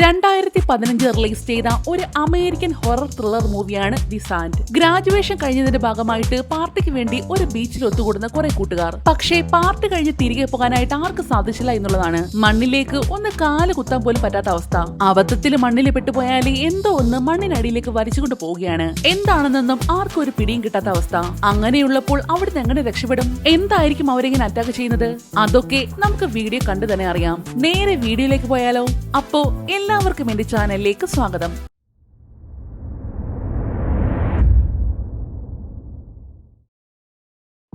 രണ്ടായിരത്തി പതിനഞ്ച് റിലീസ് ചെയ്ത ഒരു അമേരിക്കൻ ഹൊറർ ത്രില്ലർ മൂവിയാണ് ദി സാൻഡ്. ഗ്രാജുവേഷൻ കഴിഞ്ഞതിന്റെ ഭാഗമായിട്ട് പാർട്ടിക്ക് വേണ്ടി ഒരു ബീച്ചിൽ ഒത്തുകൂടുന്ന കുറെ കൂട്ടുകാർ. പക്ഷേ പാർട്ടി കഴിഞ്ഞ് തിരികെ പോകാനായിട്ട് ആർക്ക് സാധിച്ചില്ല എന്നുള്ളതാണ്. മണ്ണിലേക്ക് ഒന്ന് കാൽ കുത്താൻ പോലും പറ്റാത്ത അവസ്ഥ. അബദ്ധത്തിൽ മണ്ണിൽ പെട്ടുപോയാൽ എന്തോ ഒന്ന് മണ്ണിനടിയിലേക്ക് വരച്ചുകൊണ്ട് പോവുകയാണ്. എന്താണെന്നൊന്നും ആർക്കും ഒരു പിടിയും കിട്ടാത്ത അവസ്ഥ. അങ്ങനെയുള്ളപ്പോൾ അവിടുന്ന് എങ്ങനെ രക്ഷപ്പെടും? എന്തായിരിക്കും അവരെങ്ങനെ അറ്റാക്ക് ചെയ്യുന്നത്? അതൊക്കെ നമുക്ക് വീഡിയോ കണ്ടു തന്നെ അറിയാം. നേരെ വീഡിയോയിലേക്ക് പോയാലോ? അപ്പോ എല്ലാവർക്കും എന്റെ ചാനലിലേക്ക് സ്വാഗതം.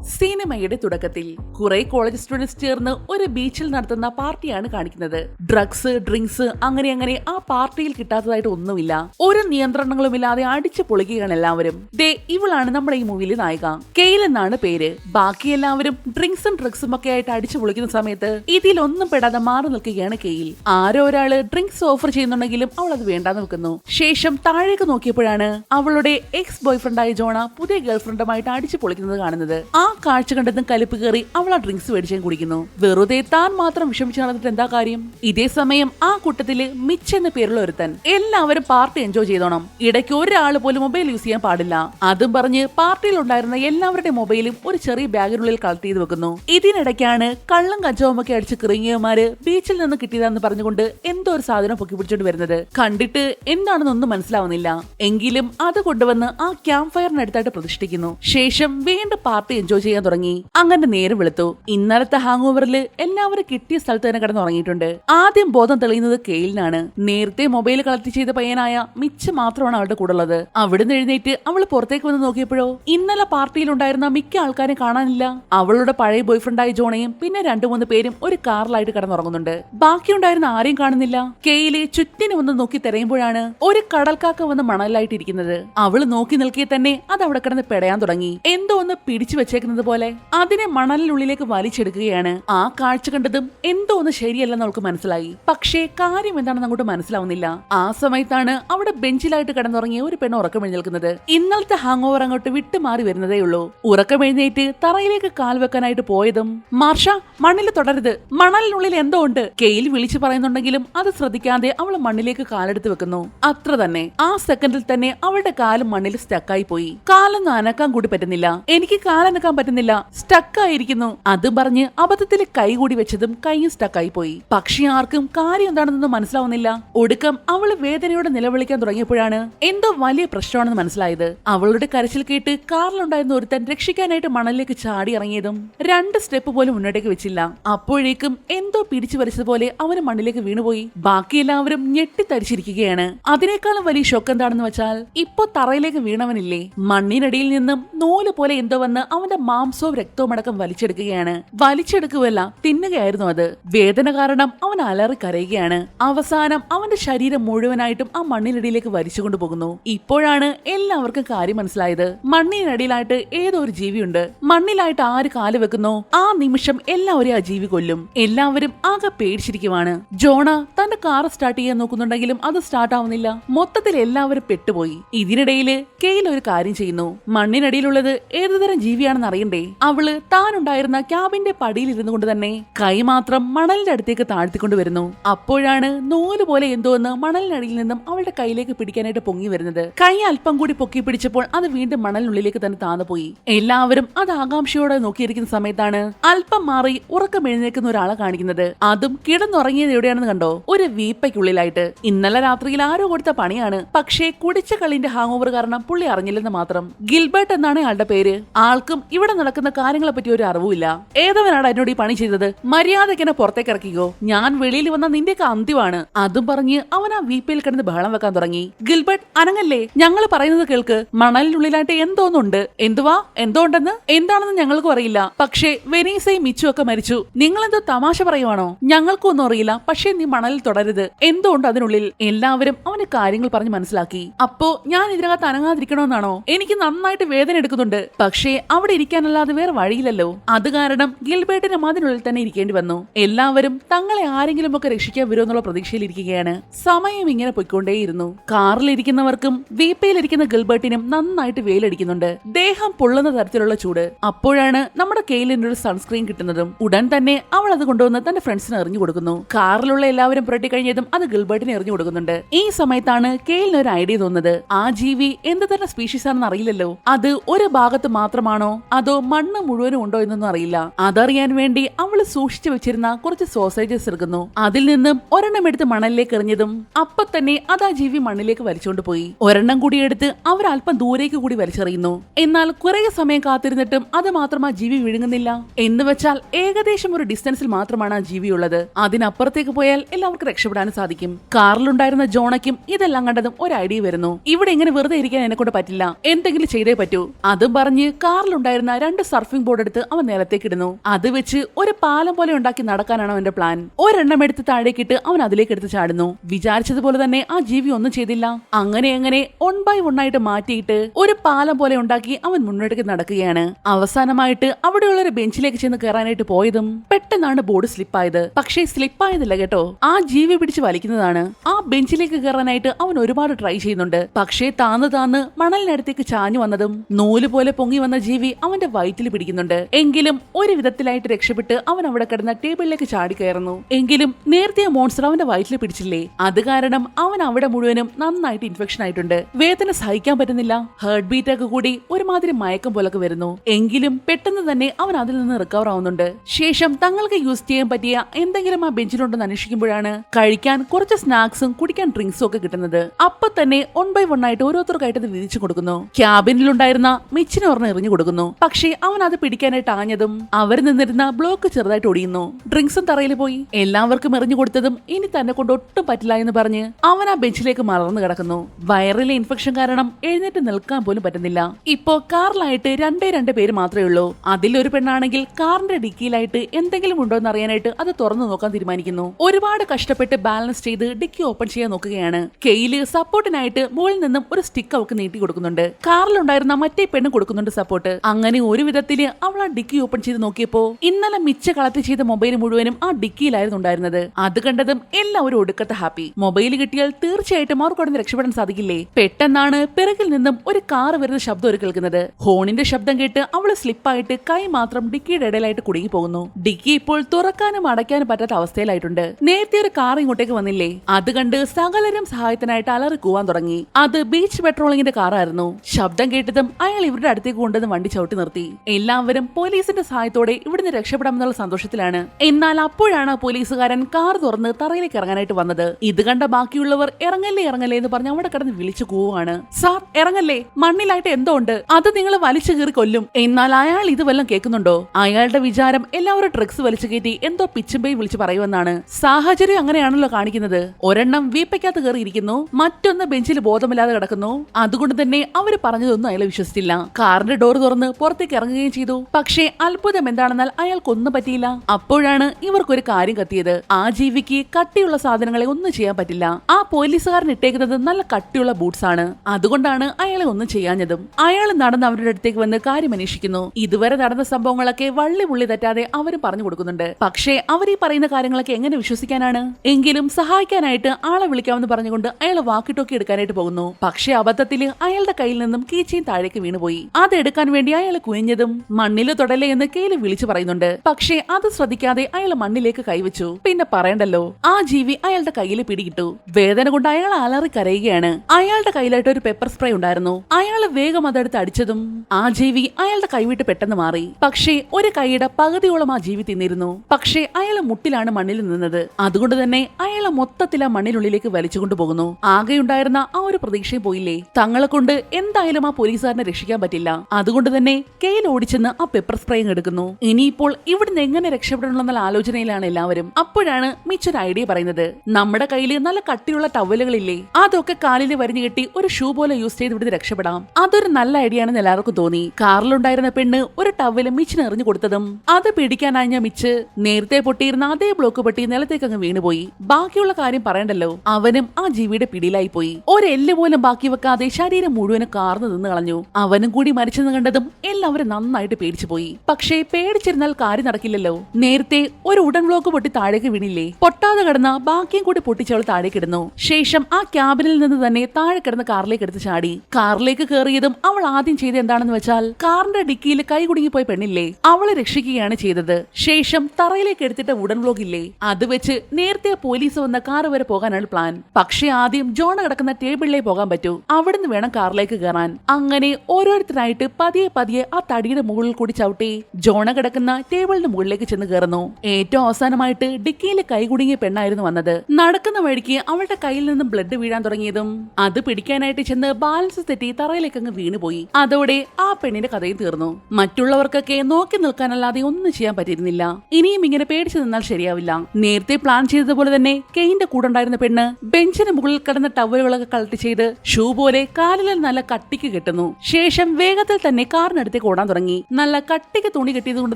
സിനിമയുടെ തുടക്കത്തിൽ കുറെ കോളേജ് സ്റ്റുഡൻസ് ചേർന്ന് ഒരു ബീച്ചിൽ നടത്തുന്ന പാർട്ടിയാണ് കാണിക്കുന്നത്. ഡ്രഗ്സ് ഡ്രിങ്ക്സ് അങ്ങനെ അങ്ങനെ ആ പാർട്ടിയിൽ കിട്ടാത്തതായിട്ട് ഒന്നുമില്ല. ഒരു നിയന്ത്രണങ്ങളും ഇല്ലാതെ അടിച്ചു പൊളിക്കുകയാണ് എല്ലാവരും. ദേ ഇവളാണ് നമ്മുടെ ഈ മൂവിയിലെ നായിക. കെയിൽ എന്നാണ് പേര്. ബാക്കി എല്ലാവരും ഡ്രിങ്ക്സും ഡ്രഗ്സും ഒക്കെ ആയിട്ട് അടിച്ചു പൊളിക്കുന്ന സമയത്ത് ഇതിലൊന്നും പെടാതെ മാറി നിൽക്കുകയാണ് കെയിൽ. ആരോ ഒരാൾ ഡ്രിങ്ക്സ് ഓഫർ ചെയ്യുന്നുണ്ടെങ്കിലും അവൾ അത് വേണ്ടാന്ന് വെക്കുന്നു ശേഷം താഴേക്ക് നോക്കിയപ്പോഴാണ് അവളുടെ എക്സ് ബോയ്ഫ്രണ്ടായ ജോണ പുതിയ ഗേൾഫ്രണ്ടുമായിട്ട് അടിച്ചു പൊളിക്കുന്നത് കാണുന്നത്. ആ കാഴ്ച കണ്ടതും കലിപ്പ് കയറി അവൾ ആ ഡ്രിങ്ക്സ് മേടിച്ചാൽ കുടിക്കുന്നു. വെറുതെ താൻ മാത്രം വിഷമിച്ചു നടന്നിട്ട് എന്താ കാര്യം? ഇതേ സമയം ആ കൂട്ടത്തിൽ മിച്ച് എന്ന പേരുള്ള ഒരുത്തൻ. എല്ലാവരും പാർട്ടി എൻജോയ് ചെയ്തോണം. ഇടയ്ക്ക് ഒരാൾ പോലും മൊബൈൽ യൂസ് ചെയ്യാൻ പാടില്ല. അതും പറഞ്ഞ് പാർട്ടിയിൽ ഉണ്ടായിരുന്ന എല്ലാവരുടെ മൊബൈലും ഒരു ചെറിയ ബാഗിനുള്ളിൽ കളക്ട് ചെയ്ത് വെക്കുന്നു. ഇതിനിടയ്ക്കാണ് കള്ളും കഞ്ചാവും ഒക്കെ അടിച്ച് കിറങ്ങിയമാര് ബീച്ചിൽ നിന്ന് കിട്ടിയതാന്ന് പറഞ്ഞുകൊണ്ട് എന്തോ ഒരു സാധനം പൊക്കി പിടിച്ചോണ്ട് വരുന്നത്. കണ്ടിട്ട് എന്താണെന്നൊന്നും മനസ്സിലാവുന്നില്ല. എങ്കിലും അത് കൊണ്ടുവന്ന് ആ ക്യാമ്പ് ഫയറിനടുത്തായിട്ട് പ്രതിഷ്ഠിക്കുന്നു. ശേഷം വീണ്ടും പാർട്ടി എൻജോയ് ചെയ്യാൻ തുടങ്ങി. അങ്ങനെ നേരെ വെളുത്തു. ഇന്നലത്തെ ഹാങ് ഓവറിൽ എല്ലാവരും കിട്ടിയ സ്ഥലത്ത് തന്നെ കിടന്നുറങ്ങിയിട്ടുണ്ട് ആദ്യം ബോധം തെളിയുന്നത് കെയിലിനാണ്. നേരത്തെ മൊബൈൽ കളക്ട് ചെയ്ത പയ്യനായ മിച്ച മാത്രമാണ് അവളുടെ കൂടെ ഉള്ളത്. അവിടുന്ന് എഴുന്നേറ്റ് അവൾ പുറത്തേക്ക് വന്ന് നോക്കിയപ്പോഴോ ഇന്നലെ പാർട്ടിയിൽ ഉണ്ടായിരുന്ന മിക്ക ആൾക്കാരെ കാണാനില്ല. അവളുടെ പഴയ ബോയ്ഫ്രണ്ടായ ജോണയും പിന്നെ രണ്ടു മൂന്ന് പേരും ഒരു കാറിലായിട്ട് കിടന്നുറങ്ങുന്നുണ്ട്. ബാക്കിയുണ്ടായിരുന്ന ആരെയും കാണുന്നില്ല. കെയിലെ ചുറ്റിനെ ഒന്ന് നോക്കി തിരയുമ്പോഴാണ് ഒരു കടൽക്കാക്ക വന്ന് മണലായിട്ടിരിക്കുന്നത് അവൾ നോക്കി നിൽക്കിയ തന്നെ അത് അവിടെ കിടന്ന് പെടയാൻ തുടങ്ങി. എന്തോ ഒന്ന് പിടിച്ചു വെച്ചേക്കുന്നത് പോലെ അതിനെ മണലിനുള്ളിലേക്ക് വലിച്ചെടുക്കുകയാണ്. ആ കാഴ്ച കണ്ടതും എന്തോ ഒന്ന് ശരിയല്ലെന്ന് അവൾക്ക് മനസ്സിലായി. പക്ഷേ കാര്യം എന്താണെന്ന് അങ്ങോട്ട് മനസ്സിലാവുന്നില്ല. ആ സമയത്താണ് അവിടെ ബെഞ്ചിലായിട്ട് കിടന്നുറങ്ങിയ ഒരു പെണ്ണ് ഉറക്കം എഴുന്നേൽക്കുന്നത്. ഇന്നലത്തെ ഹാങ് ഓവർ അങ്ങോട്ട് വിട്ടുമാറി വരുന്നതേ ഉള്ളൂ. ഉറക്കം എഴുന്നേറ്റ് തറയിലേക്ക് കാൽ വെക്കാനായിട്ട് പോയതും മാർഷ മണ്ണിൽ തുടരുത്. മണലിനുള്ളിൽ എന്തോ ഉണ്ട്? കെയിൽ വിളിച്ചു പറയുന്നുണ്ടെങ്കിലും അത് ശ്രദ്ധിക്കാതെ അവൾ മണ്ണിലേക്ക് കാലെടുത്ത് വെക്കുന്നു. അത്ര തന്നെ. ആ സെക്കൻഡിൽ തന്നെ അവളുടെ കാലും മണ്ണിൽ സ്റ്റക്കായി പോയി. കാലൊന്നും അനക്കാൻ കൂടി പറ്റുന്നില്ല. എനിക്ക് കാലനക്കാൻ പറ്റുന്നില്ല. സ്റ്റക്കായിരിക്കുന്നു അത് പറഞ്ഞ് അബദ്ധത്തിൽ കൈ കൂടി വെച്ചതും കൈയും സ്റ്റക്കായി പോയി. പക്ഷെ ആർക്കും കാര്യം എന്താണെന്നൊന്നും മനസ്സിലാവുന്നില്ല. ഒടുക്കം അവൾ വേദനയോടെ നിലവിളിക്കാൻ തുടങ്ങിയപ്പോഴാണ് എന്തോ വലിയ പ്രശ്നമാണെന്ന് മനസ്സിലായത്. അവളുടെ കരച്ചിൽ കേട്ട് കാറിലുണ്ടായിരുന്ന ഒരുത്തൻ രക്ഷിക്കാനായിട്ട് മണലിലേക്ക് ചാടി ഇറങ്ങിയതും രണ്ട് സ്റ്റെപ്പ് പോലും മുന്നോട്ടേക്ക് വെച്ചില്ല. അപ്പോഴേക്കും എന്തോ പിടിച്ചു വരച്ചതുപോലെ അവന് മണ്ണിലേക്ക് വീണുപോയി. ബാക്കി എല്ലാവരും ഞെട്ടിത്തരിച്ചിരിക്കുകയാണ്. അതിനേക്കാളും വലിയ ഷോക്ക് എന്താണെന്ന് വെച്ചാൽ ഇപ്പൊ തറയിലേക്ക് വീണവനില്ലേ? മണ്ണിനടിയിൽ നിന്നും നൂൽ പോലെ എന്തോ വന്ന് അവന്റെ മാംസവും രക്തവും അടക്കം വലിച്ചെടുക്കുകയാണ്. വലിച്ചെടുക്കുവല്ല തിന്നുകയായിരുന്നു അത്. വേദന കാരണം അവൻ അലറി കരയുകയാണ് അവസാനം അവന്റെ ശരീരം മുഴുവനായിട്ടും ആ മണ്ണിനടിയിലേക്ക് വലിച്ചുകൊണ്ടു പോകുന്നു. ഇപ്പോഴാണ് എല്ലാവർക്കും കാര്യം മനസ്സിലായത്. മണ്ണിനടിയിലായിട്ട് ഏതോ ഒരു ജീവിയുണ്ട്? മണ്ണിലായിട്ട് ആര് കാൽ വെക്കുന്നോ? ആ നിമിഷം എല്ലാവരെയും ആ ജീവി കൊല്ലും. എല്ലാവരും ആകെ പേടിച്ചിരിക്കുവാണ്. ജോണ തന്റെ കാർ സ്റ്റാർട്ട് ചെയ്യാൻ നോക്കുന്നുണ്ടെങ്കിലും അത് സ്റ്റാർട്ട് ആവുന്നില്ല. മൊത്തത്തിൽ എല്ലാവരും പെട്ടുപോയി. ഇതിനിടയിൽ കെയിൽ ഒരു കാര്യം ചെയ്യുന്നു. മണ്ണിനടിയിലുള്ളത് ഏതുതരം ജീവിയാണെന്ന് അറിയണ്ടേ അവൾ താനുണ്ടായിരുന്ന ക്യാബിന്റെ പടിയിൽ ഇരുന്നു കൊണ്ട് തന്നെ കൈ മാത്രം മണലിന്റെ അടുത്തേക്ക് താഴ്ത്തിക്കൊണ്ട് വരുന്നു. അപ്പോഴാണ് നൂൽ പോലെ എന്തോ എന്ന് മണലിനടിയിൽ നിന്നും അവളുടെ കയ്യിലേക്ക് പിടിക്കാനായിട്ട് പൊങ്ങി വരുന്നത്. കൈ അല്പം കൂടി പൊക്കി പിടിച്ചപ്പോൾ അത് വീണ്ടും മണലിനുള്ളിലേക്ക് തന്നെ താന്നുപോയി എല്ലാവരും അത് ആകാംക്ഷയോടെ നോക്കിയിരിക്കുന്ന സമയത്താണ് അല്പം മാറി ഉറക്കം എഴുന്നേക്കുന്ന ഒരാളെ കാണിക്കുന്നത്. അതും കിടന്നുറങ്ങിയത് എവിടെയാണെന്ന് കണ്ടോ? ഒരു വീപ്പയ്ക്കുള്ളിലായിട്ട്. ഇന്നലെ രാത്രിയിൽ ആരോ കൊടുത്ത പണിയാണ്. പക്ഷേ കുടിച്ച കളിന്റെ ഹാങ് ഓവർ കാരണം പുള്ളി അറിഞ്ഞില്ലെന്ന് മാത്രം. ഗിൽബർട്ട് എന്നാണ് ആളുടെ പേര്. ആൾക്കും ഇവിടെ നടക്കുന്ന കാര്യങ്ങളെ പറ്റി ഒരു അറിവുമില്ല. ഏതവനാണ് എന്നോട് ഈ പണി ചെയ്തത്? മര്യാദയ്ക്ക് എന്നെ പുറത്തേക്ക് ഇറക്കിക്കോ. ഞാൻ വെളിയിൽ വന്ന നിന്റെയൊക്കെ അന്ത്യമാണ്. അതും പറഞ്ഞ് അവൻ ആ വീപ്പയിൽ കിടന്ന് ബഹളം വെക്കാൻ തുടങ്ങി. ഗിൽബർട്ട് അനങ്ങല്ലേ? ഞങ്ങൾ പറയുന്നത് കേൾക്ക്. മണലിനുള്ളിലായിട്ട് എന്തോന്നുണ്ട്? എന്തുവാ? എന്തോ ഉണ്ടെന്ന് എന്താണെന്ന് ഞങ്ങൾക്കും അറിയില്ല. പക്ഷേ വെനീസയും മിച്ചും ഒക്കെ മരിച്ചു. നിങ്ങൾ എന്തോ തമാശ പറയുവാണോ? ഞങ്ങൾക്കും ഒന്നും അറിയില്ല. പക്ഷേ നീ മണലിൽ തുടരുത് എന്തോ ഉണ്ട് അതിനുള്ളിൽ? എല്ലാവരും അവന് കാര്യങ്ങൾ പറഞ്ഞ് മനസ്സിലാക്കി. അപ്പോ ഞാൻ ഇതിനകത്ത് അനങ്ങാതിരിക്കണമെന്നാണോ എനിക്ക് നന്നായിട്ട് വേദന എടുക്കുന്നുണ്ട്. പക്ഷേ അവിടെ ഇരിക്കാൻ രക്ഷിക്കാനല്ലാതെ വേറെ വഴിയില്ലല്ലോ. അത് കാരണം ഗിൽബേർട്ടിനും അതിനുള്ളിൽ തന്നെ ഇരിക്കേണ്ടി വന്നു. എല്ലാവരും തങ്ങളെ ആരെങ്കിലും ഒക്കെ രക്ഷിക്കാൻ വരുമെന്നുള്ള പ്രതീക്ഷയിലിരിക്കുകയാണ് സമയം ഇങ്ങനെ പൊയ്ക്കൊണ്ടേയിരുന്നു. കാറിലിരിക്കുന്നവർക്കും വീപ്പയിലിരിക്കുന്ന ഗിൽബർട്ടിനും നന്നായിട്ട് വെയിലടിക്കുന്നുണ്ട്. ദേഹം പൊള്ളുന്ന തരത്തിലുള്ള ചൂട്. അപ്പോഴാണ് നമ്മുടെ കെയിലിന് ഒരു സൺസ്ക്രീൻ കിട്ടുന്നതും. ഉടൻ തന്നെ അവൾ അത് കൊണ്ടുവന്ന് തന്റെ ഫ്രണ്ട്സിന് എറിഞ്ഞു കൊടുക്കുന്നു. കാറിലുള്ള എല്ലാവരും പുരട്ടി കഴിഞ്ഞതും അത് ഗിൽബർട്ടിന് എറിഞ്ഞു കൊടുക്കുന്നുണ്ട്. ഈ സമയത്താണ് കെയിലിന് ഒരു ഐഡിയ തോന്നുന്നത്. ആ ജീവി എന്ത് തന്നെ സ്പീഷീസ് ആണെന്ന് അറിയില്ലല്ലോ. അത് ഒരു ഭാഗത്ത് മാത്രമാണോ? അതോ മണ്ണ് മുഴുവനും ഉണ്ടോ എന്നൊന്നും അറിയില്ല. അതറിയാൻ വേണ്ടി അവൾ സൂക്ഷിച്ചു വെച്ചിരുന്ന കുറച്ച് സോസേജസ് എടുക്കുന്നു. അതിൽ നിന്നും ഒരെണ്ണം എടുത്ത് മണലിലേക്ക് എറിഞ്ഞതും അപ്പൊ തന്നെ അത് ആ ജീവി മണ്ണിലേക്ക് വലിച്ചുകൊണ്ട് പോയി. ഒരെണ്ണം കൂടി എടുത്ത് അവർ അല്പം ദൂരേക്ക് കൂടി വലിച്ചെറിയുന്നു. എന്നാൽ കുറെ സമയം കാത്തിരുന്നിട്ടും അത് മാത്രം ആ ജീവി വിഴുങ്ങുന്നില്ല. എന്ന് വെച്ചാൽ ഏകദേശം ഒരു ഡിസ്റ്റൻസിൽ മാത്രമാണ് ആ ജീവി ഉള്ളത്. അതിനപ്പുറത്തേക്ക് പോയാൽ എല്ലാവർക്കും രക്ഷപ്പെടാനും സാധിക്കും. കാറിലുണ്ടായിരുന്ന ജോണയ്ക്കും ഇതെല്ലാം കണ്ടതും ഒരു ഐഡിയ വരുന്നു. ഇവിടെ ഇങ്ങനെ വെറുതെ ഇരിക്കാൻ എന്നെ കൊണ്ട് പറ്റില്ല. എന്തെങ്കിലും ചെയ്തേ പറ്റൂ. അതും പറഞ്ഞ് കാറിലുണ്ടായിരുന്ന രണ്ട് സർഫിംഗ് ബോർഡ് എടുത്ത് അവൻ നിലത്തേക്ക് ഇടുന്നു. അത് വെച്ച് ഒരു പാലം പോലെ ഉണ്ടാക്കി നടക്കാനാണ് അവന്റെ പ്ലാൻ. ഒരെണ്ണം എടുത്ത് താഴേക്കിട്ട് അവൻ അതിലേക്ക് എടുത്ത് ചാടുന്നു. വിചാരിച്ചതുപോലെ തന്നെ ആ ജീവി ഒന്നും ചെയ്തില്ല. അങ്ങനെ അങ്ങനെ ഒൺ ബൈ ഒണ്ണായിട്ട് ആയിട്ട് മാറ്റിയിട്ട് ഒരു പാലം പോലെ ഉണ്ടാക്കി അവൻ മുന്നോട്ടേക്ക് നടക്കുകയാണ്. അവസാനമായിട്ട് അവിടെയുള്ള ഒരു ബെഞ്ചിലേക്ക് ചെന്ന് കയറാനായിട്ട് പോയതും പെട്ടെന്നാണ് ബോർഡ് സ്ലിപ്പായത്. പക്ഷേ സ്ലിപ്പായതില്ല കേട്ടോ. ആ ജീവി പിടിച്ച് വലിക്കുന്നതാണ്. ആ ബെഞ്ചിലേക്ക് കയറാനായിട്ട് അവൻ ഒരുപാട് ട്രൈ ചെയ്യുന്നുണ്ട്. പക്ഷേ താന്ന് താന്ന് മണലിനടുത്തേക്ക് ചാഞ്ഞു വന്നതും നൂൽ പോലെ പൊങ്ങി വന്ന ജീവി അവന്റെ വയറ്റിൽ പിടിക്കുന്നുണ്ട്. എങ്കിലും ഒരു വിധത്തിലായിട്ട് രക്ഷപ്പെട്ട് അവൻ അവിടെ കിടന്ന ടേബിളിലേക്ക് ചാടി കയറുന്നു. എങ്കിലും നേരത്തെ മോൺസ്റ്റർ അവന്റെ വയറ്റിൽ പിടിച്ചില്ലേ? അത് കാരണം അവൻ അവിടെ മുഴുവനും നന്നായിട്ട് ഇൻഫെക്ഷൻ ആയിട്ടുണ്ട്. വേദന സഹിക്കാൻ പറ്റുന്നില്ല. ഹേർട്ട് ബീറ്റ് ഒക്കെ കൂടി ഒരുമാതിരി മയക്കം പോലൊക്കെ വരുന്നു. എങ്കിലും പെട്ടെന്ന് തന്നെ അവൻ അതിൽ നിന്ന് റിക്കവർ ആവുന്നുണ്ട്. ശേഷം തങ്ങൾക്ക് യൂസ് ചെയ്യാൻ പറ്റിയ എന്തെങ്കിലും ആ ബെഞ്ചിലുണ്ടെന്ന് അന്വേഷിക്കുമ്പോഴാണ് കഴിക്കാൻ കുറച്ച് സ്നാക്സും കുടിക്കാൻ ഡ്രിങ്ക്സും ഒക്കെ കിട്ടുന്നത്. അപ്പൊ തന്നെ വൺ ബൈ വൺ ആയിട്ട് ഓരോരുത്തർക്കായിട്ട് വിധിച്ചു കൊടുക്കുന്നു. ക്യാബിനിലുണ്ടായിരുന്ന മിച്ചിനെ ഓർന്ന് എറിഞ്ഞു കൊടുക്കുന്നു. പക്ഷേ അവൻ അത് പിടിക്കാനായിട്ട് ആഞ്ഞതും അവർ നിന്നിരുന്ന ബ്ലോക്ക് ചെറുതായിട്ട് ഒടിയുന്നു. ഡ്രിങ്ക്സും തറയിൽ പോയി. എല്ലാവർക്കും എറിഞ്ഞു കൊടുത്തതും ഇനി തന്നെ കൊണ്ട് ഒട്ടും പറ്റില്ല എന്ന് പറഞ്ഞ് അവൻ ആ ബെഞ്ചിലേക്ക് മറന്നു കിടക്കുന്നു. വയറിലെ ഇൻഫെക്ഷൻ കാരണം എഴുന്നേറ്റ് നിൽക്കാൻ പോലും പറ്റുന്നില്ല. ഇപ്പോ കാറിലായിട്ട് രണ്ടേ രണ്ട് പേര് മാത്രമേ ഉള്ളൂ. അതിലൊരു പെണ്ണാണെങ്കിൽ കാറിന്റെ ഡിക്കിയിലായിട്ട് എന്തെങ്കിലും ഉണ്ടോ എന്ന് അറിയാനായിട്ട് അത് തുറന്നു നോക്കാൻ തീരുമാനിക്കുന്നു. ഒരുപാട് കഷ്ടപ്പെട്ട് ബാലൻസ് ചെയ്ത് ഡിക്കി ഓപ്പൺ ചെയ്യാൻ നോക്കുകയാണ്. കെയിൽ സപ്പോർട്ടിനായിട്ട് മുകളിൽ നിന്നും ഒരു സ്റ്റിക്ക് അവൾക്ക് നീട്ടി കൊടുക്കുന്നുണ്ട്. കാറിലുണ്ടായിരുന്ന മറ്റേ പെണ്ണ് കൊടുക്കുന്നുണ്ട് സപ്പോർട്ട്. അങ്ങനെ ഒരു വിധത്തിൽ അവൾ ആ ഡിക്കി ഓപ്പൺ ചെയ്ത് നോക്കിയപ്പോ ഇന്നലെ മിച്ച കളത്തി ചെയ്ത മൊബൈൽ മുഴുവനും ആ ഡിക്കിയിലായിരുന്നു ഉണ്ടായിരുന്നത്. അത് കണ്ടതും എല്ലാവരും ഒടുക്കത്തെ ഹാപ്പി. മൊബൈൽ കിട്ടിയാൽ തീർച്ചയായിട്ടും അവർക്ക് രക്ഷപ്പെടാൻ സാധിക്കില്ലേ? പെട്ടെന്നാണ് പിറകിൽ നിന്നും ഒരു കാർ വരുന്ന ശബ്ദം ഒരു കേൾക്കുന്നത്. ഹോണിന്റെ ശബ്ദം കേട്ട് അവൾ സ്ലിപ്പായിട്ട് കൈ മാത്രം ഡിക്കിയുടെ ഇടയിലായിട്ട് കുടുങ്ങി പോകുന്നു. ഡിക്കി ഇപ്പോൾ തുറക്കാനും അടയ്ക്കാനും പറ്റാത്ത അവസ്ഥയിലായിട്ടുണ്ട്. നേരത്തെ ഒരു കാർ ഇങ്ങോട്ടേക്ക് വന്നില്ലേ? അത് കണ്ട് സകലരും സഹായത്തിനായിട്ട് അലറി കൂവാൻ തുടങ്ങി. അത് ബീച്ച് പെട്രോളിങ്ങിന്റെ കാറായിരുന്നു. ശബ്ദം കേട്ടതും അയാൾ ഇവരുടെ അടുത്തേക്ക് കൊണ്ടുവന്ന് വണ്ടി ചവിട്ടി നിർത്തി. എല്ലാവരും പോലീസിന്റെ സഹായത്തോടെ ഇവിടുന്ന് രക്ഷപ്പെടാമെന്നുള്ള സന്തോഷത്തിലാണ്. എന്നാൽ അപ്പോഴാണ് പോലീസുകാരൻ കാർ തുറന്ന് തറയിലേക്ക് ഇറങ്ങാനായിട്ട് വന്നത്. ഇത് കണ്ട ബാക്കിയുള്ളവർ ഇറങ്ങല്ലേ ഇറങ്ങല്ലേ എന്ന് പറഞ്ഞ് അവിടെ കിടന്ന് വിളിച്ചു കൂവാണ് സാർ ഇറങ്ങല്ലേ? മണ്ണിലായിട്ട് എന്തോ ഉണ്ട്. അത് നിങ്ങൾ വലിച്ചു കീറി കൊല്ലും. എന്നാൽ അയാൾ ഇത് വല്ലതും കേൾക്കുന്നുണ്ടോ? അയാളുടെ വിചാരം എല്ലാവരും ഡ്രഗ്സ് വലിച്ചു കയറ്റി എന്തോ പിച്ചുമ്പേ വിളിച്ചു പറയുമെന്നാണ്. സാഹചര്യം അങ്ങനെയാണല്ലോ കാണിക്കുന്നത്. ഒരെണ്ണം വീപ്പയ്ക്കകത്ത് കയറി ഇരിക്കുന്നു മറ്റൊന്ന് ബെഞ്ചിൽ ബോധമില്ലാതെ കിടക്കുന്നു. അതുകൊണ്ട് തന്നെ അവർ പറഞ്ഞതൊന്നും അയാൾ വിശ്വസിച്ചില്ല. കാറിന്റെ ഡോർ തുറന്ന് പുറത്തേക്ക് ഇറങ്ങുകയും ചെയ്തു. പക്ഷേ അത്ഭുതം എന്താണെന്നാൽ അയാൾക്കൊന്നും പറ്റിയില്ല. അപ്പോഴാണ് ഇവർക്കൊരു കാര്യം കത്തിയത്. ആ ജീവിക്ക് കട്ടിയുള്ള സാധനങ്ങളെ ഒന്നും ചെയ്യാൻ പറ്റില്ല. ആ പോലീസുകാരൻ ഇട്ടേക്കുന്നത് നല്ല കട്ടിയുള്ള ബൂട്ട്സ് ആണ്. അതുകൊണ്ടാണ് അയാളെ ഒന്നും ചെയ്യാഞ്ഞതും. അയാൾ നടന്ന് അവരുടെ അടുത്തേക്ക് വന്ന് കാര്യം അന്വേഷിക്കുന്നു. ഇതുവരെ നടന്ന സംഭവങ്ങളൊക്കെ വള്ളി പുള്ളി തെറ്റാതെ അവർ പറഞ്ഞു കൊടുക്കുന്നുണ്ട്. പക്ഷേ അവർ ഈ പറയുന്ന കാര്യങ്ങളൊക്കെ എങ്ങനെ വിശ്വസിക്കാനാണ്? എങ്കിലും സഹായിക്കാനായിട്ട് ആളെ വിളിക്കാമെന്ന് പറഞ്ഞുകൊണ്ട് അയാൾ വാക്കിട്ടോക്കി എടുക്കാനായിട്ട് പോകുന്നു. പക്ഷേ അബദ്ധത്തിൽ അയാളുടെ കയ്യിൽ നിന്നും കീച്ചയും താഴേക്ക് വീണുപോയി. അത് എടുക്കാൻ വേണ്ടി അയാൾ കുനിഞ്ഞതും മണ്ണിൽ തൊടലേ എന്ന് കേൽ വിളിച്ചു പറയുന്നുണ്ട്. പക്ഷേ അത് ശ്രദ്ധിക്കാതെ അയാൾ മണ്ണിലേക്ക് കൈവച്ചു. പിന്നെ പറയണ്ടല്ലോ ആ ജീവി അയാളുടെ കയ്യിൽ പിടികിട്ടു വേദന കൊണ്ട് അയാൾ അലറി കരയുകയാണ്. അയാളുടെ കയ്യിലായിട്ട് ഒരു പെപ്പർ സ്പ്രേ ഉണ്ടായിരുന്നു. അയാൾ വേഗം അതെടുത്ത് അടിച്ചതും ആ ജീവി അയാളുടെ കൈവിട്ട് പെട്ടെന്ന് മാറി. പക്ഷേ ഒരു കൈയുടെ പകുതിയോളം ആ ജീവി തിന്നിരുന്നു. പക്ഷേ അയാൾ മുട്ടിലാണ് മണ്ണിൽ നിന്നത്. അതുകൊണ്ട് തന്നെ അയാളെ മൊത്തത്തിൽ ആ മണ്ണിനുള്ളിലേക്ക് വലിച്ചുകൊണ്ടു പോകുന്നു ആകെയുണ്ടായിരുന്ന ആ ഒരു പ്രതീക്ഷയും പോയില്ലേ? തങ്ങളെ കൊണ്ട് എന്തായാലും ആ പോലീസുകാരനെ രക്ഷിക്കാൻ പറ്റില്ല. അതുകൊണ്ട് തന്നെ കെയിൽ ഓടിച്ചെന്ന് ആ പെപ്പർ സ്പ്രേയും എടുക്കുന്നു. ഇനിയിപ്പോൾ ഇവിടുന്ന് എങ്ങനെ രക്ഷപ്പെടണമെന്നുള്ള ആലോചനയിലാണ് എല്ലാവരും. അപ്പോഴാണ് മിച്ചൊരു ഐഡിയ പറയുന്നത്. നമ്മുടെ കയ്യിൽ നല്ല കട്ടിയുള്ള ടവലുകളില്ലേ അതൊക്കെ കാലിൽ വരിഞ്ഞു കെട്ടി ഒരു ഷൂ പോലെ യൂസ് ചെയ്ത് ഇവിടുന്ന് രക്ഷപ്പെടാം. അതൊരു നല്ല ഐഡിയ ആണെന്ന് എല്ലാവർക്കും തോന്നി. കാറിലുണ്ടായിരുന്ന പെണ്ണ് ഒരു ടവൽ മിച്ചിന് എറിഞ്ഞു കൊടുത്തതും അത് പിടിക്കാനായ മിച്ച് നേരത്തെ പൊട്ടിയിരുന്ന അതേ ബ്ലോക്ക് പൊട്ടി നിലത്തേക്ക് അങ്ങ് വീണുപോയി. ബാക്കിയുള്ള കാര്യം പറയണ്ടല്ലോ. അവനും ആ ജീവിയുടെ പിടിയിലായി പോയി ഒരെല്ല് പോലും ബാക്കി വെക്കാതെ ശരീരം മുഴുവനും കാർന്നു നിന്ന് കളഞ്ഞു. അവനും കൂടി മരിച്ചെന്ന് കണ്ടതും എല്ലാവരും നന്നായിട്ട് പേടിച്ചു പോയി. പക്ഷേ പേടിച്ചിരുന്നാൽ കാര്യം നടക്കില്ലല്ലോ. നേരത്തെ ഒരു ഉടൻ ബ്ലോക്ക് പൊട്ടി താഴേക്ക് വീണില്ലേ? പൊട്ടാതെ കിടന്ന ബാക്കിയും കൂടി പൊട്ടിച്ചവൾ താഴേക്ക് ഇടുന്നു. ശേഷം ആ ക്യാബിനിൽ നിന്ന് തന്നെ താഴെ കിടന്ന കാറിലേക്ക് എടുത്ത് ചാടി. കാറിലേക്ക് കയറിയതും അവൾ ആദ്യം ചെയ്ത് എന്താണെന്ന് വെച്ചാൽ കാറിന്റെ ഡിക്കിയിൽ കൈ കുടുങ്ങിപ്പോയ പെണ്ണില്ലേ? അവളെ രക്ഷിക്കുകയാണ് ചെയ്തത്. ശേഷം തറയിലേക്ക് എടുത്തിട്ട് ഉടൻ ബ്ലോക്ക് ഇല്ലേ? അത് വെച്ച് നേരത്തെ പോലീസ് വന്ന കാർ വരെ പോകാനാണ് പ്ലാൻ പക്ഷേ ആദ്യം ജോണ കിടക്കുന്ന ടേബിളിലേ പോകാൻ പറ്റൂ. അവിടുന്ന് വേണം കാറിലേക്ക് കയറാൻ അങ്ങനെ ഓരോരുത്തരായിട്ട് പതിയെ പതിയെ തടിയുടെ മുകളിൽ കൂടി ചവിട്ടി ജോണ കിടക്കുന്ന ടേബിളിന്റെ മുകളിലേക്ക് ചെന്ന് കയറുന്നു. ഏറ്റവും അവസാനമായിട്ട് ഡിക്കിയിലെ കൈ കുടുങ്ങിയ പെണ്ണായിരുന്നു വന്നത്. നടക്കുന്ന വഴിക്ക് അവളുടെ കയ്യിൽ നിന്നും ബ്ലഡ് വീഴാൻ തുടങ്ങിയതും അത് പിടിക്കാനായിട്ട് ചെന്ന് ബാലൻസ് തെറ്റി തറയിലേക്ക് അങ്ങ് വീണുപോയി അതോടെ ആ പെണ്ണിന്റെ കഥയും തീർന്നു. മറ്റുള്ളവർക്കൊക്കെ നോക്കി നിൽക്കാനല്ലാതെ ഒന്നും ചെയ്യാൻ പറ്റിയിരുന്നില്ല. ഇനിയും ഇങ്ങനെ പേടിച്ചു നിന്നാൽ ശരിയാവില്ല. നേരത്തെ പ്ലാൻ ചെയ്തതുപോലെ തന്നെ കെയിന്റെ കൂടെ ഉണ്ടായിരുന്ന പെണ്ണ് ബെഞ്ചിന് മുകളിൽ കിടന്ന ടവലുകളൊക്കെ കളക്ട് ചെയ്ത് ഷൂ പോലെ കാലിൽ നല്ല കട്ടിക്ക് കെട്ടുന്നു. ശേഷം വേഗത്തിൽ തന്നെ കാറിനടുത്തേക്ക് ഓടാൻ തുടങ്ങി. നല്ല കട്ടിക്ക് തുണി കിട്ടിയത് കൊണ്ട്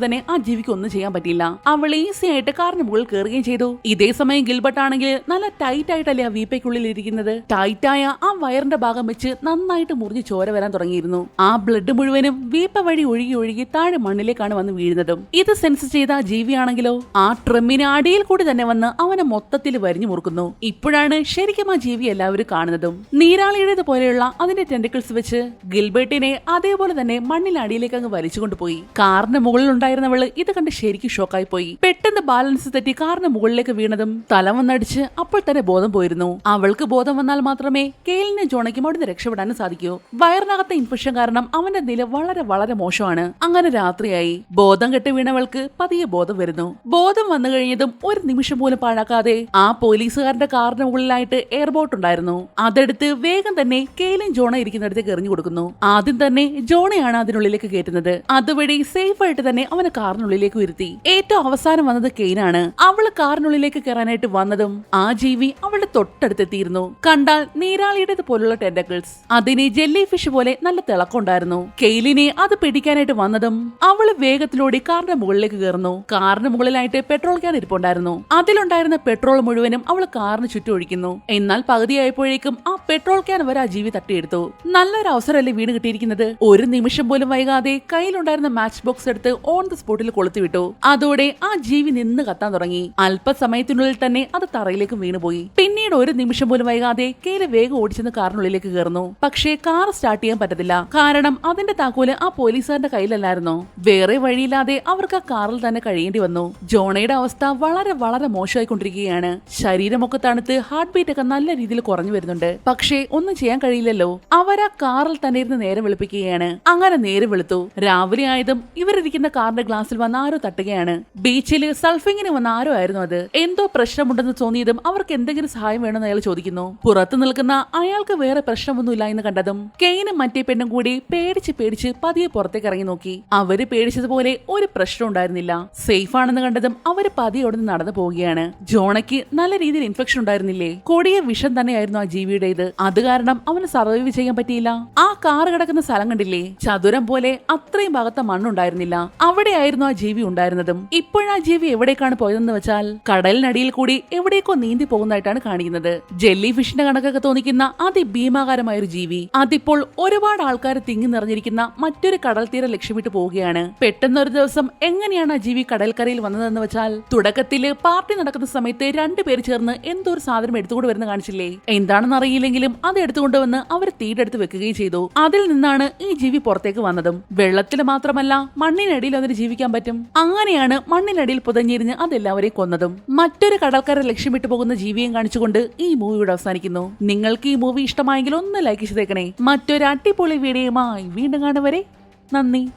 തന്നെ ആ ജീവിക്ക് ഒന്നും ചെയ്യാൻ പറ്റിയില്ല. അവൾ ഈസി ആയിട്ട് കാറിന് മുകളിൽ കയറുകയും ചെയ്തു. ഇതേ സമയം ഗിൽബർട്ട് ആണെങ്കിൽ നല്ല ടൈറ്റ് ആയിട്ടല്ലേ ആ വീപ്പയ്ക്കുള്ളിൽ ഇരിക്കുന്നത്. ടൈറ്റായ ആ വയറിന്റെ ഭാഗം വെച്ച് നന്നായിട്ട് മുറിഞ്ഞ് ചോര വരാൻ തുടങ്ങിയിരുന്നു. ആ ബ്ലഡ് മുഴുവനും വീപ്പ വഴി ഒഴുകി ഒഴുകി താഴെ മണ്ണിലേക്കാണ് വന്ന് വീഴുന്നതും. ഇത് സെൻസ് ചെയ്ത ജീവിയാണെങ്കിലോ? ആ ട്രിമ്മിന് അടിയിൽ കൂടി തന്നെ വന്ന് അവനെ മൊത്തത്തിൽ വരിഞ്ഞു മുറുക്കുന്നു. ഇപ്പോഴാണ് ശരിക്കും ആ ജീവി എല്ലാവരും കാണുന്നതും. നീരാളിയുടേത് പോലെയുള്ള അതിന്റെ ടെൻഡിക്കിൾസ് വെച്ച് ഗിൽബർട്ടിനെ അതേപോലെ തന്നെ മണ്ണിൽ അടിയിലേക്ക് അങ്ങ് വലിച്ചുകൊണ്ടുപോയി. കാറിന്റെ മുകളിൽ ഉണ്ടായിരുന്നവൾ ഇത് കണ്ട് ശരിക്കും ഷോക്കായി പോയി. പെട്ടെന്ന് ബാലൻസ് തെറ്റി കാറിന്റെ മുകളിലേക്ക് വീണതും തല വന്നടിച്ച് അപ്പോൾ തന്നെ ബോധം പോയിരുന്നു. അവൾക്ക് ബോധം വന്നാൽ മാത്രമേ കെയിലിനെ ജോണയ്ക്കും അവിടുന്ന് രക്ഷപ്പെടാനും സാധിക്കൂ. വയറിനകത്തെ ഇൻഫെക്ഷൻ കാരണം അവന്റെ നില വളരെ വളരെ മോശമാണ്. അങ്ങനെ രാത്രിയായി. ബോധം കെട്ട് വീണവൾക്ക് പതിയെ ബോധം വരുന്നു. ബോധം വന്നു കഴിഞ്ഞതും ഒരു നിമിഷം പോലും പാഴാക്കാതെ ആ പോലീസുകാരന്റെ കാറിന് മുകളിലായിട്ട് എയർബോട്ട് ഉണ്ടായിരുന്നു. അതെടുത്ത് വേഗം തന്നെ കെയിലും ജോണ ഇരിക്കുന്നിടത്തേക്ക് എറിഞ്ഞു കൊടുക്കുന്നു. ആദ്യം തന്നെ ജോണയാണ് അതിനുള്ളിലേക്ക് കയറ്റുന്നത് അതുവഴി സേഫ് ആയിട്ട് തന്നെ അവനെ കാറിനുള്ളിലേക്ക് വരുത്തി ഏറ്റവും അവസാനം വന്നത് കെയിനാണ്. അവൾ കാറിനുള്ളിലേക്ക് കയറാനായിട്ട് വന്നതും ആ ജീവി അവളുടെ തൊട്ടടുത്തെത്തിയിരുന്നു. കണ്ടാൽ നീരാളിയുടേത് പോലുള്ള ടെൻഡക്കിൾസ് അതിനെ ജെല്ലി ഫിഷ് പോലെ നല്ല തിളക്കമുണ്ടായിരുന്നു. കെയിലിനെ അത് പിടിക്കാനായിട്ട് വന്നതും അവൾ വേഗത്തിലൂടെ കാറിന്റെ മുകളിലേക്ക് കയറുന്നു. കാറിന് മുകളിലായിട്ട് പെട്രോൾ ക്യാൻ ഇരിപ്പുണ്ടായിരുന്നു. അതിലുണ്ടായിരുന്ന പെട്രോൾ മുഴുവനും അവൾ കാറിന് ചുറ്റും ഒഴിക്കുന്നു. എന്നാൽ പകുതിയായപ്പോഴേക്കും ആ പെട്രോൾ ക്യാൻ വരെ ആ ജീവി തട്ടിയെടുത്തു. നല്ലൊരു അവസരമല്ലേ വീണ് കിട്ടിയിരിക്കുന്നത്? ഒരു നിമിഷം പോലും വൈകാതെ കയ്യിലുണ്ടായിരുന്ന മാച്ച് ബോക്സ് എടുത്ത് ഓൺ ദ സ്പോട്ടിൽ കൊളുത്തിവിട്ടു. അതോടെ ആ ജീവി നിന്ന് കത്താൻ തുടങ്ങി. അല്പസമയത്തിനുള്ളിൽ തന്നെ അത് തറയിലേക്ക് വീണുപോയി. പിന്നീട് ഒരു നിമിഷം പോലും വൈകാതെ കെയിൽ വേഗം ഓടിച്ചെന്ന് കാറിനുള്ളിലേക്ക് കയറുന്നു. പക്ഷേ കാർ സ്റ്റാർട്ട് ചെയ്യാൻ പറ്റത്തില്ല. കാരണം അതിന്റെ താക്കോൽ ആ പോലീസുകാരന്റെ കയ്യിലല്ലായിരുന്നു? വേറെ വഴിയില്ലാതെ അവർക്ക് ആ കാറിൽ തന്നെ കഴിയേണ്ടി വന്നു. ജോണയുടെ അവസ്ഥ വളരെ വളരെ മോശമായിക്കൊണ്ടിരിക്കുകയാണ്. ശരീരമൊക്കെ തണുത്ത് ഹാർട്ട് ബീറ്റ് ഒക്കെ നല്ല രീതിയിൽ കുറഞ്ഞു വരുന്നുണ്ട്. പക്ഷേ ഒന്നും ചെയ്യാൻ കഴിയില്ലല്ലോ. അവരാ കാറിൽ തന്നെ ഇരുന്ന് നേരെ വിളിപ്പിക്കുകയാണ്. അങ്ങനെ നേരെ വിളിത്തു. രാവിലെ ആയതും ഇവരിരിക്കുന്ന കാറിന്റെ ഗ്ലാസ്സിൽ വന്ന ആരോ തട്ടുകയാണ്. ബീച്ചിൽ സൾഫിങ്ങിന് വന്ന ആരോ ആയിരുന്നു അത്. എന്തോ പ്രശ്നമുണ്ടെന്ന് തോന്നിയതും അവർക്ക് എന്തെങ്കിലും സഹായം വേണമെന്ന് അയാൾ ചോദിക്കുന്നു. പുറത്തു നിൽക്കുന്ന അയാൾക്ക് വേറെ പ്രശ്നമൊന്നുമില്ല എന്ന് കണ്ടതും കെയിനും മറ്റേ പെണ്ണും കൂടി പേടിച്ച് പേടിച്ച് പതിയെ പുറത്തേക്ക് ഇറങ്ങി നോക്കി. അവർ പേടിച്ചതുപോലെ ഒരു പ്രശ്നം ഉണ്ടായിരുന്നില്ല. സേഫ് ആണെന്ന് കണ്ടതും അവർ പതിയെ അവിടെ നിന്ന് നടന്നു പോവുകയാണ്. ജോണയ്ക്ക് നല്ല രീതിയിൽ ഇൻഫെക്ഷൻ ഉണ്ടായിരുന്നില്ലേ? കൊടിയ വിഷം തന്നെയായിരുന്നു ആ ജീവിയുടേത്. അത് കാരണം അവന് സർവൈവ് ചെയ്യാൻ പറ്റിയില്ല. ആ കാറ് കിടക്കുന്ന സ്ഥലം കണ്ടില്ലേ? ചതുരം പോലെ അത്രയും ഭാഗത്തെ മണ്ണുണ്ടായിരുന്നില്ല. അവിടെയായിരുന്നു ആ ജീവി ഉണ്ടായിരുന്നതും. ഇപ്പോഴാ ജീവി എവിടേക്കാണ് പോയതെന്ന് വെച്ചാൽ കടലിനടിയിൽ കൂടി എവിടേക്കോ നീന്തി പോകുന്നതായിട്ടാണ് കാണിക്കുന്നത് ജെല്ലി ഫിഷിന്റെ കണക്കൊക്കെ തോന്നിക്കുന്ന അതിഭീമാകാരമായ ഒരു ജീവി. അതിപ്പോൾ ഒരുപാട് ആൾക്കാർ തിങ്ങി നിറഞ്ഞിരിക്കുന്ന മറ്റൊരു കടൽ തീരം ലക്ഷ്യമിട്ട് പോവുകയാണ്. പെട്ടെന്ന് ഒരു ദിവസം എങ്ങനെയാണ് ആ ജീവി കടൽക്കരയിൽ വന്നതെന്ന് വെച്ചാൽ തുടക്കത്തിൽ പാർട്ടി നടക്കുന്ന സമയത്ത് രണ്ടുപേര് ചേർന്ന് എന്തോ ഒരു സാധനം എടുത്തുകൊണ്ട് വരുന്ന കാണിച്ചില്ലേ? എന്താണെന്ന് അറിയില്ലെങ്കിലും അത് എടുത്തുകൊണ്ട് വന്ന് അവർ തീടെടുത്ത് വെക്കുകയും ചെയ്തു. അതിൽ നിന്നാണ് ഈ ജീവി പുറത്തേക്ക് വന്നതും. വെള്ളത്തിൽ മാത്രമല്ല മണ്ണിനടിയിൽ അതിന് ജീവിക്കാൻ പറ്റും. അങ്ങനെയാണ് മണ്ണിനടിയിൽ പുതഞ്ഞിരിഞ്ഞ് അതെല്ലാവരെയും കൊന്നതും. മറ്റൊരു കടൽക്കര ലക്ഷ്യമിട്ട് പോകുന്ന ജീവിയും കാണിച്ചുകൊണ്ട് ഈ മൂവി ഇവിടെ അവസാനിക്കുന്നു. നിങ്ങൾക്ക് ഈ മൂവി ഇഷ്ടമായെങ്കിൽ ഒന്ന് ലൈക്ക് ചെയ്തേക്കണേ. മറ്റൊരു അടിപൊളി വീഡിയോയുമായി വീണ്ടും കാണുവരെ നന്ദി.